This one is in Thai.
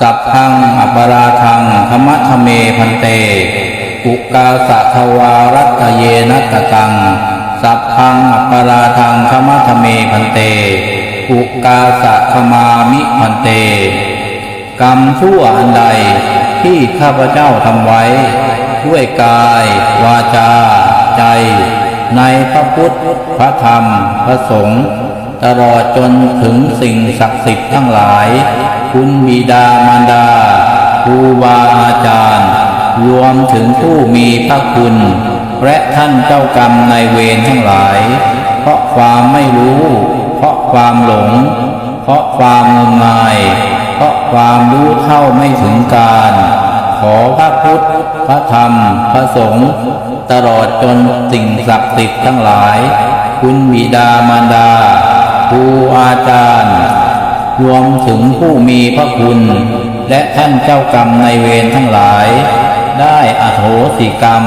สัพพังอัปราทังธรรมะเมพันเต อุกาสะทวารัตเยนัตตัง สัพพังอัปราทังธรรมะเมพันเต อุกาสะธมามิพันเต กรรมชั่วอันใดที่ข้าพเจ้าทำไว้ ด้วยกาย วาจา ใจ ในพระพุทธ พระธรรม พระสงฆ์ตลอดจนถึงสิ่งศักดิ์สิทธิ์ทั้งหลาย คุณบิดามารดาครูบาอาจารย์ รวมถึงผู้มีพระคุณ และท่านเจ้ากรรมนายเวรทั้งหลาย เพราะความไม่รู้ เพราะความหลง เพราะความงมงาย เพราะความรู้เท่าไม่ถึงการ ขอพระพุทธ พระธรรม พระสงฆ์ตลอดจนสิ่งศักดิ์สิทธิ์ทั้งหลาย คุณบิดามารดาครูอาจารย์ รวมถึงผู้มีพระคุณ และท่านเจ้ากรรมในเวรทั้งหลาย ได้อโหสิกรรม